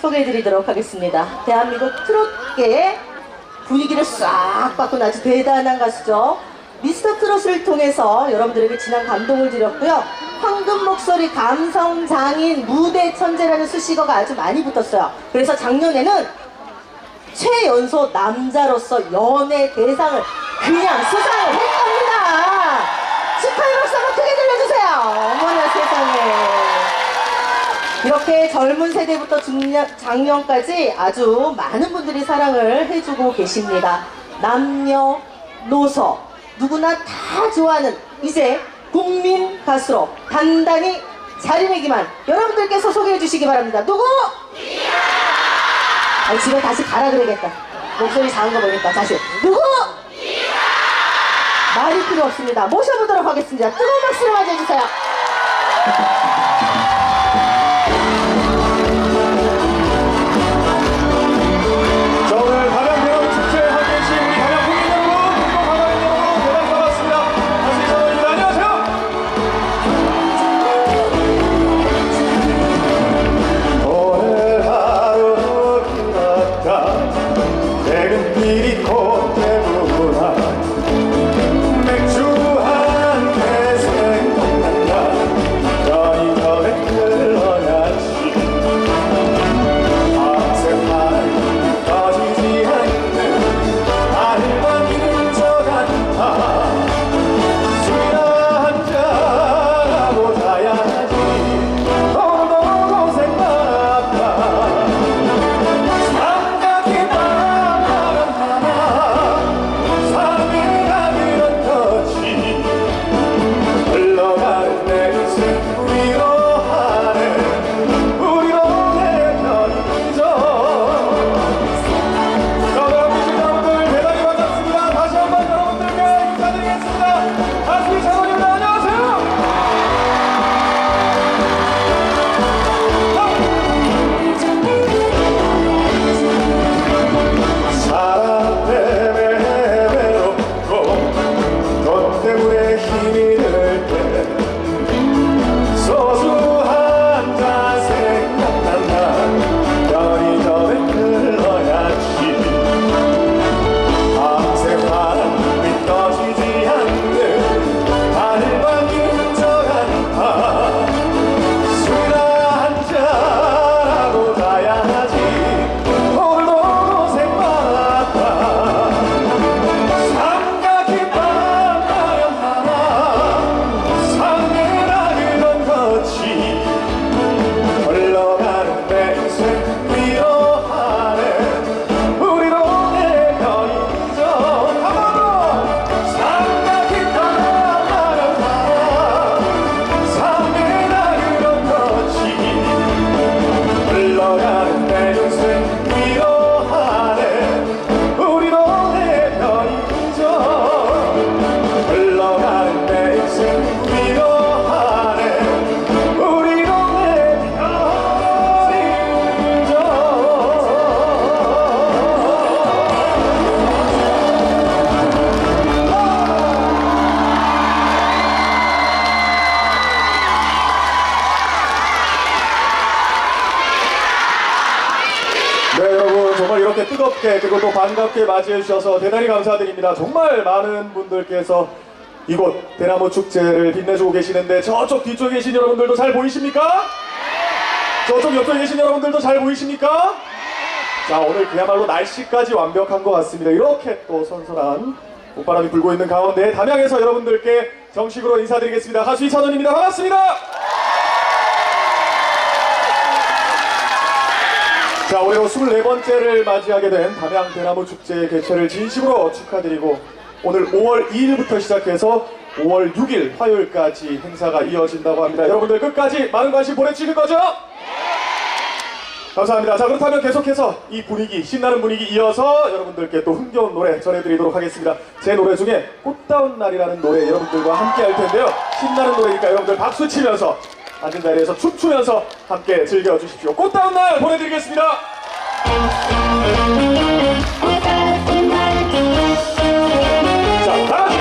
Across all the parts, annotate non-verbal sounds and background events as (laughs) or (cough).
소개해드리도록 하겠습니다. 대한민국 트롯계의 분위기를 싹 바꾼 아주 대단한 가수죠. 미스터 트롯을 통해서 여러분들에게 진한 감동을 드렸고요. 황금 목소리 감성 장인 무대 천재라는 수식어가 아주 많이 붙었어요. 그래서 작년에는 최연소 남자로서 연예 대상을 그냥 수상을 했답니다. 축하의 박수 한번 크게 들려주세요. 어머나 세상에. 이렇게 젊은 세대부터 중년, 장년까지 아주 많은 분들이 사랑을 해주고 계십니다. 남녀, 노소, 누구나 다 좋아하는 이제 국민 가수로 단단히 자리매기만 여러분들께서 소개해 주시기 바랍니다. 누구? 아, 집에 다시 가라 그러겠다. 목소리 작은 거 보니까 다시 누구? 말이 필요 없습니다. 모셔보도록 하겠습니다. 뜨거운 박수로 맞이해주세요. 자 이렇게 뜨겁게 그리고 또 반갑게 맞이해 주셔서 대단히 감사드립니다. 정말 많은 분들께서 이곳 대나무 축제를 빛내주고 계시는데 저쪽 뒤쪽에 계신 여러분들도 잘 보이십니까? 저쪽 옆에 계신 여러분들도 잘 보이십니까? 자 오늘 그야말로 날씨까지 완벽한 것 같습니다. 이렇게 또 선선한 봄바람이 불고 있는 가운데 담양에서 여러분들께 정식으로 인사드리겠습니다. 가수 이찬원입니다. 반갑습니다 자, 올해 24번째를 맞이하게 된 담양 대나무 축제 개최를 진심으로 축하드리고 오늘 5월 2일부터 시작해서 5월 6일 화요일까지 행사가 이어진다고 합니다. 여러분들 끝까지 많은 관심 보내주실 거죠? 감사합니다. 자, 그렇다면 계속해서 이 분위기, 신나는 분위기 이어서 여러분들께 또 흥겨운 노래 전해드리도록 하겠습니다. 제 노래 중에 꽃다운 날이라는 노래 여러분들과 함께 할 텐데요. 신나는 노래니까 여러분들 박수 치면서 앉은 자리에서 춤추면서 함께 즐겨주십시오. 꽃다운 날 보내드리겠습니다. 자, 다 같이.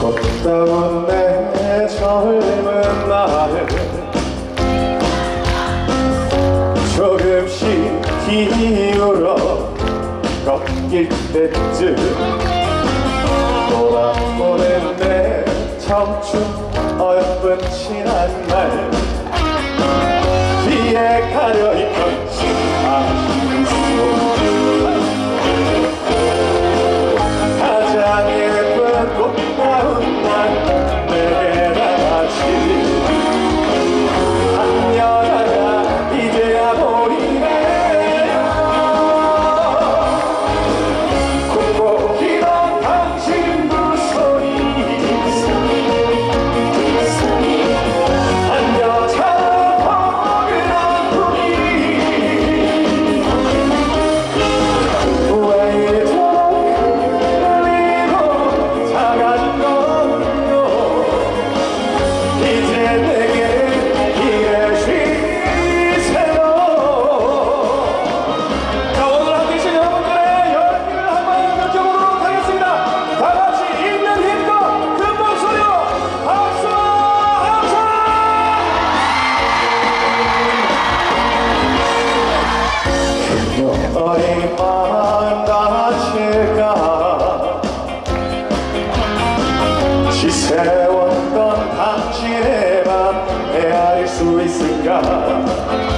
걷다 기울어 꺾일 때쯤 돌아보는 내 청춘 어여쁜 지난 날 지새웠던 당신의 맘 헤아릴 수 있을까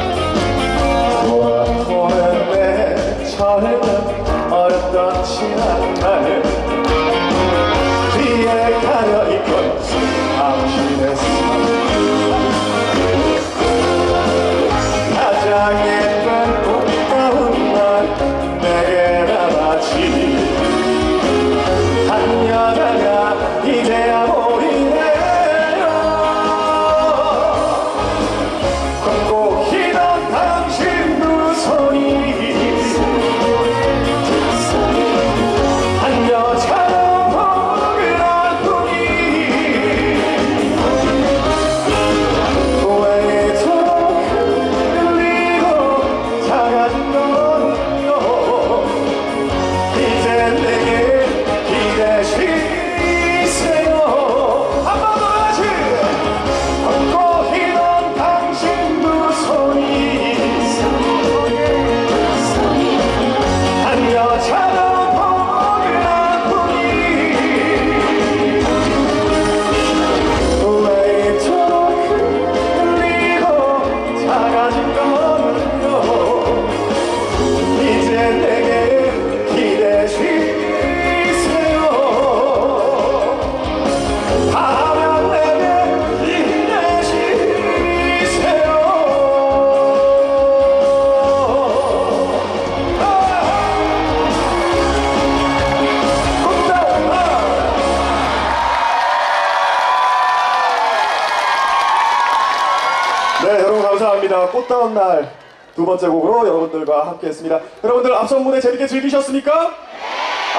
꽃다운 날 두 번째 곡으로 여러분들과 함께 했습니다. 여러분들 앞선 무대 재밌게 즐기셨습니까?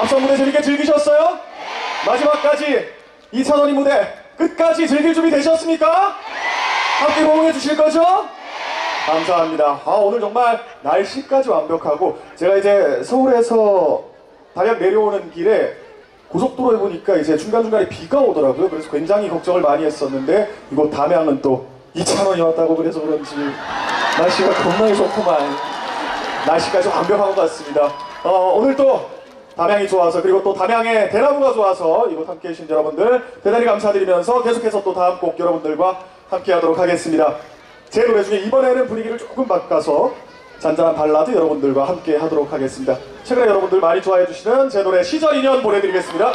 앞선 무대 재밌게 즐기셨어요? 마지막까지 이찬원이 무대 끝까지 즐길 준비 되셨습니까? 함께 호응해 주실 거죠? 감사합니다. 아, 오늘 정말 날씨까지 완벽하고 제가 이제 서울에서 다량 내려오는 길에 고속도로에 보니까 이제 중간중간에 비가 오더라고요. 그래서 굉장히 걱정을 많이 했었는데 이곳 담양은 또 2,000원이 왔다고 그래서 그런지 날씨가 겁나게 좋구만. 날씨까지 완벽한 것 같습니다. 어, 오늘 또 담양이 좋아서 그리고 또 담양의 대나무가 좋아서 이곳 함께 해주신 여러분들 대단히 감사드리면서 계속해서 또 다음 곡 여러분들과 함께 하도록 하겠습니다. 제 노래 중에 이번에는 분위기를 조금 바꿔서 잔잔한 발라드 여러분들과 함께 하도록 하겠습니다. 최근에 여러분들 많이 좋아해 주시는 제 노래 시절 인연 보내드리겠습니다.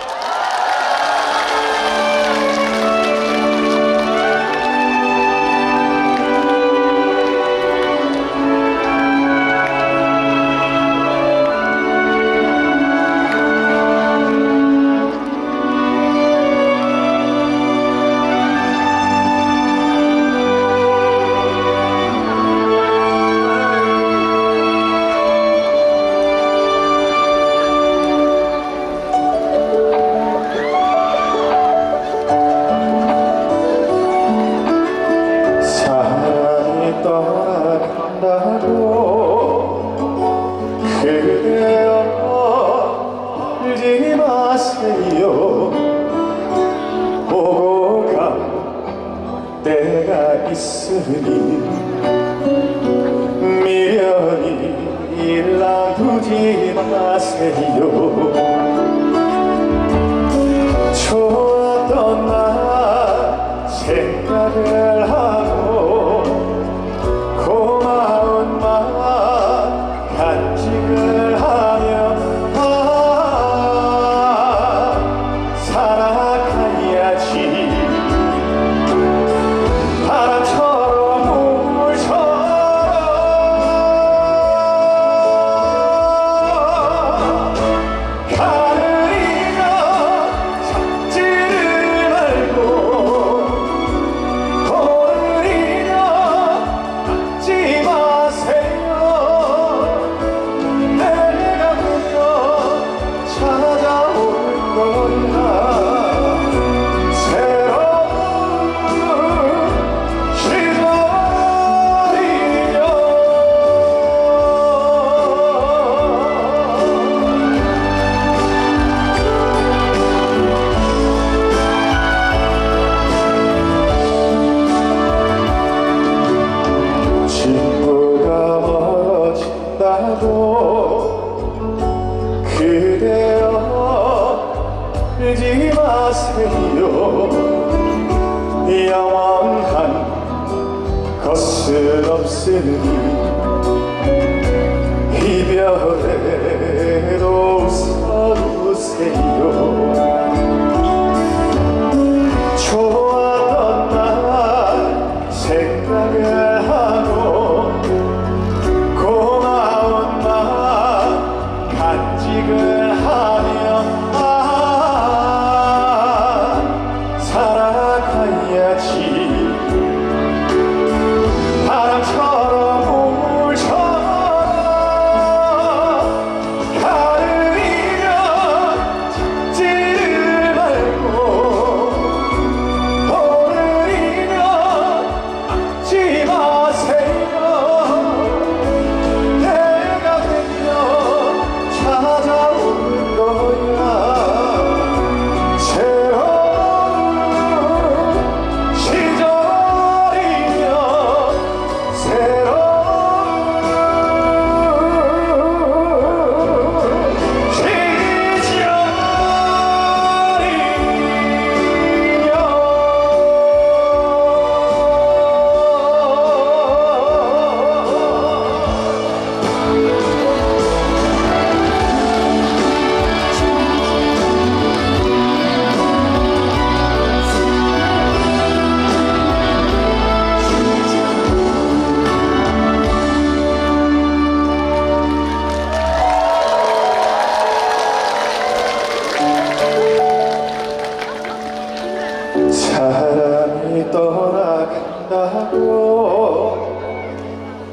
떠나간다고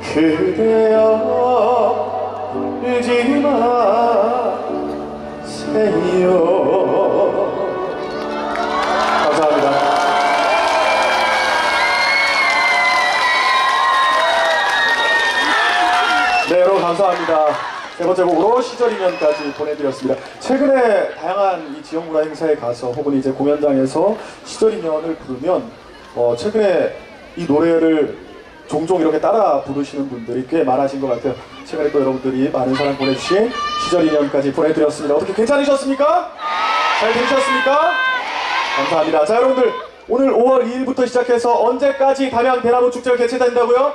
그대여 울지 마세요 감사합니다. 네 여러분 감사합니다. 세 번째 곡으로 시절인연까지 보내드렸습니다. 최근에 다양한 이 지역문화 행사에 가서 혹은 이제 공연장에서 시절인연을 부르면 어, 최근에 이 노래를 종종 이렇게 따라 부르시는 분들이 꽤 많아진 것 같아요 최근에 또 여러분들이 많은 사랑 보내주신 시절 인연까지 보내드렸습니다 어떻게 괜찮으셨습니까? 잘 들으셨습니까? 감사합니다 자 여러분들 오늘 5월 2일부터 시작해서 언제까지 담양 대나무 축제가 개최된다고요?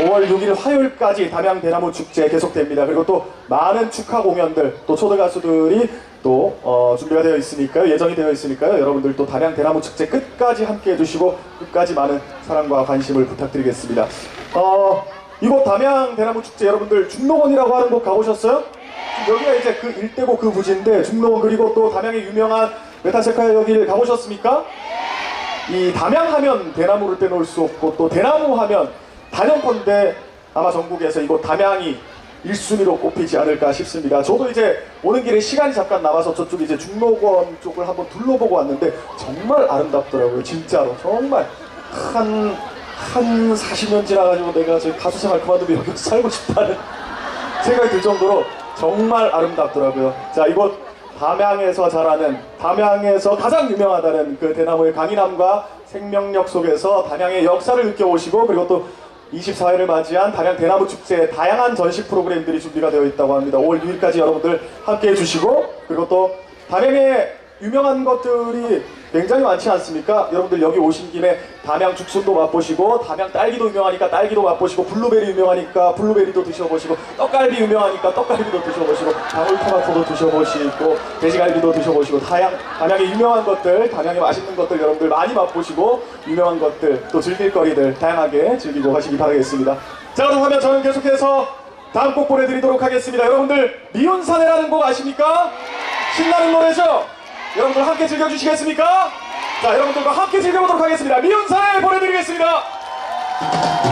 5월 6일 화요일까지 담양 대나무 축제 계속됩니다. 그리고 또 많은 축하 공연들, 또 초대 가수들이 또 어, 준비가 되어 있으니까요. 예정이 되어 있으니까요. 여러분들 또 담양 대나무 축제 끝까지 함께 해주시고 끝까지 많은 사랑과 관심을 부탁드리겠습니다. 어, 이곳 담양 대나무 축제 여러분들 중록원이라고 하는 곳 가보셨어요? 여기가 이제 그 일대고 그 부지인데 중록원 그리고 또 담양의 유명한 메타세카 여기를 가보셨습니까? 이 담양 하면 대나무를 빼놓을 수 없고 또 대나무 하면 단연컨대 아마 전국에서 이곳 담양이 1순위로 꼽히지 않을까 싶습니다. 저도 이제 오는 길에 시간이 잠깐 남아서 저쪽 이제 중록원 쪽을 한번 둘러보고 왔는데 정말 아름답더라고요. 진짜로 정말 한, 한 40년 지나가지고 내가 저 가수 생활 그만두면 여기 살고 싶다는 (laughs) 생각이 들 정도로 정말 아름답더라고요. 자, 이곳 담양에서 자라는 담양에서 가장 유명하다는 그 대나무의 강인함과 생명력 속에서 단양의 역사를 느껴보시고 그리고 또 24회를 맞이한 단양 대나무 축제의 다양한 전시 프로그램들이 준비가 되어 있다고 합니다. 5월 6일까지 여러분들 함께 해주시고 그리고 또 단양의 유명한 것들이 굉장히 많지 않습니까? 여러분들 여기 오신 김에 담양 죽순도 맛보시고 담양 딸기도 유명하니까 딸기도 맛보시고 블루베리 유명하니까 블루베리도 드셔보시고 떡갈비 유명하니까 떡갈비도 드셔보시고 방울토마토도 드셔보시고 돼지갈비도 드셔보시고 다양 담양의 유명한 것들 담양의 맛있는 것들 여러분들 많이 맛보시고 유명한 것들 또 즐길 거리들 다양하게 즐기고 가시기 바라겠습니다. 자 그렇다면 저는 계속해서 다음 곡 보내드리도록 하겠습니다. 여러분들 미운사내라는 곡 아십니까? 신나는 노래죠? 여러분들 함께 즐겨주시겠습니까? 자, 여러분들과 함께 즐겨보도록 하겠습니다. 미운사에 보내드리겠습니다.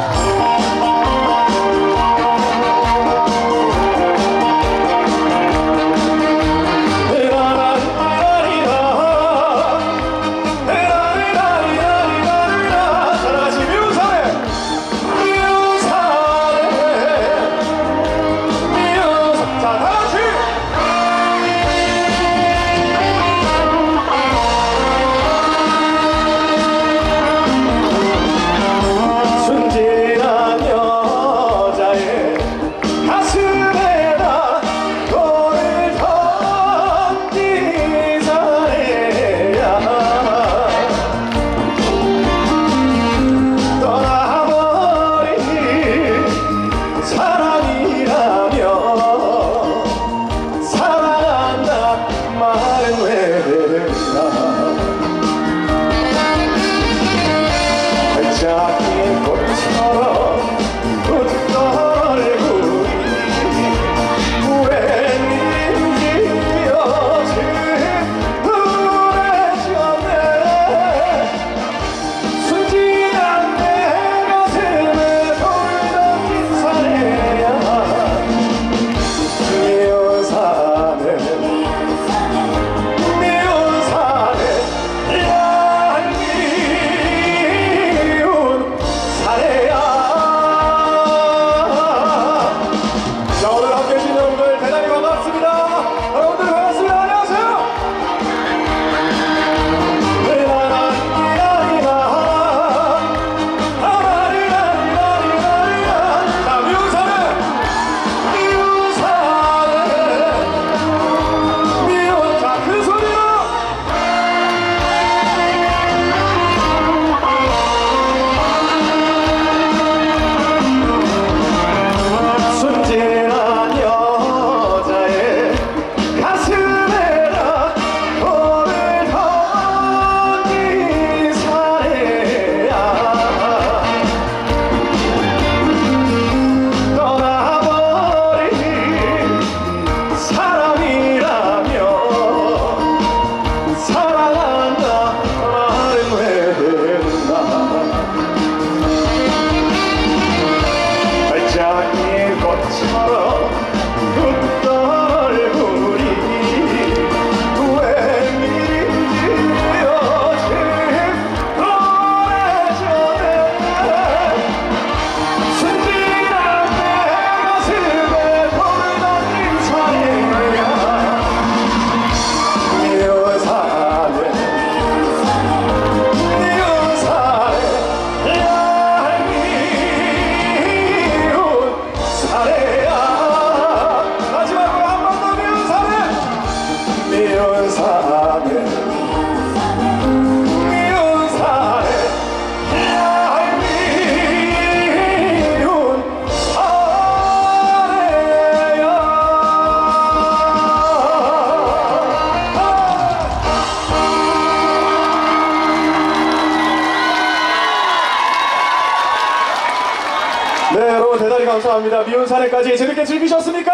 감사합니다. 미운 사내까지 재밌게 즐기셨습니까?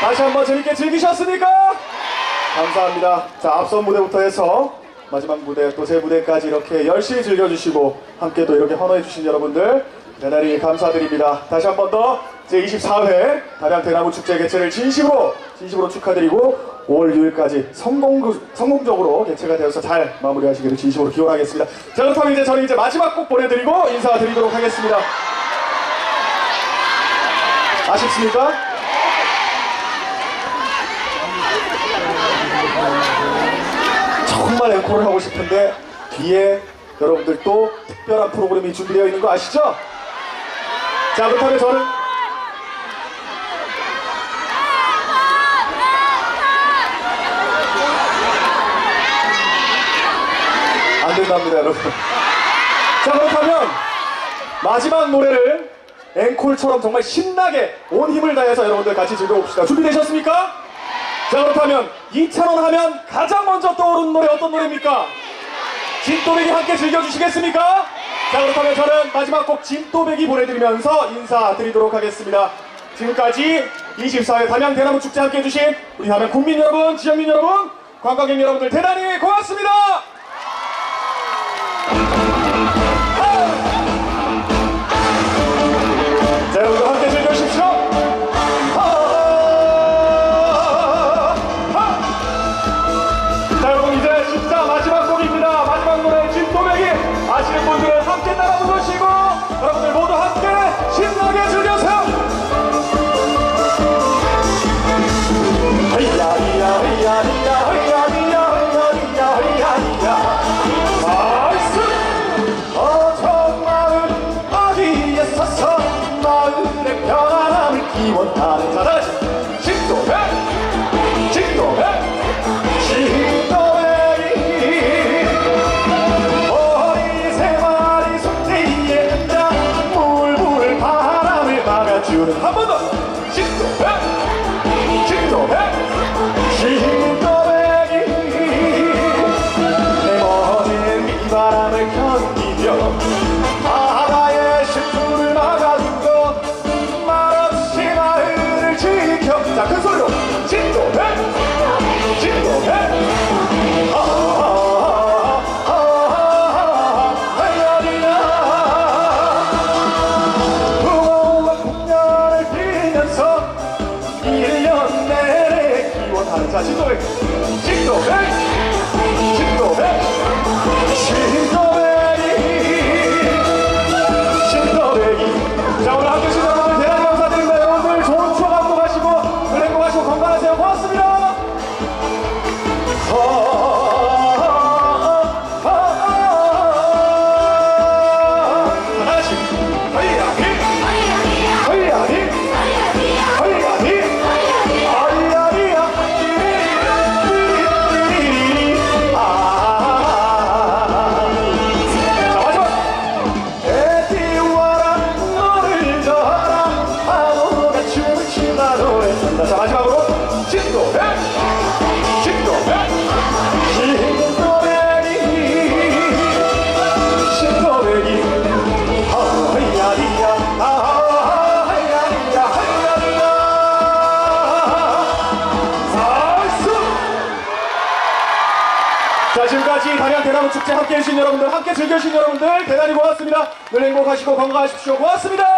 다시 한번 재밌게 즐기셨습니까? 감사합니다. 자 앞선 무대부터 해서 마지막 무대 또 제 무대까지 이렇게 열심히 즐겨주시고 함께 또 이렇게 환호해주신 여러분들 대단히 감사드립니다. 다시 한 번 더 제24회 단양 대나무 축제 개최를 진심으로 진심으로 축하드리고 5월 6일까지 성공, 성공적으로 개최가 되어서 잘 마무리하시기를 진심으로 기원하겠습니다. 자 그렇다면 이제 저는 이제 마지막 곡 보내드리고 인사드리도록 하겠습니다 아쉽습니까? 정말 앵콜을 하고 싶은데 뒤에 여러분들 또 특별한 프로그램이 준비되어 있는 거 아시죠? 자 그렇다면 저는 안 된답니다 여러분 자 그렇다면 마지막 노래를 앵콜처럼 정말 신나게 온 힘을 다해서 여러분들 같이 즐겨봅시다 준비되셨습니까? 자 그렇다면 이찬원 하면 가장 먼저 떠오르는 노래 어떤 노래입니까? 진또배기 함께 즐겨주시겠습니까? 자 그렇다면 저는 마지막 곡 진또배기 보내드리면서 인사드리도록 하겠습니다 지금까지 24회 담양 대나무 축제 함께 해주신 우리 담양 국민 여러분, 지역민 여러분, 관광객 여러분들 대단히 고맙습니다! 다시 진도 1년 내내 기원하는 자 진도배 진도배 진도배 진도배 자 마지막으로 진도배 진도배 진도배기 진도배기 하이야리야 하이야리야 하이야리야. 나이스 자 지금까지 단양 대나무 축제 함께 해 주신 여러분들 함께 즐겨주신 여러분들 대단히 고맙습니다. 늘 행복하시고 건강하십시오. 고맙습니다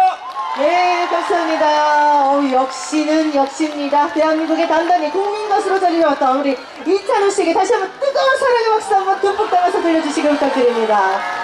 네, 감사합니다. 어, 역시는 역시입니다. 대한민국의 단단히 국민 것으로 자리해왔던 우리 이찬우 씨에게 다시 한번 뜨거운 사랑의 박수 한번 듬뿍 담아서 들려주시길 부탁드립니다.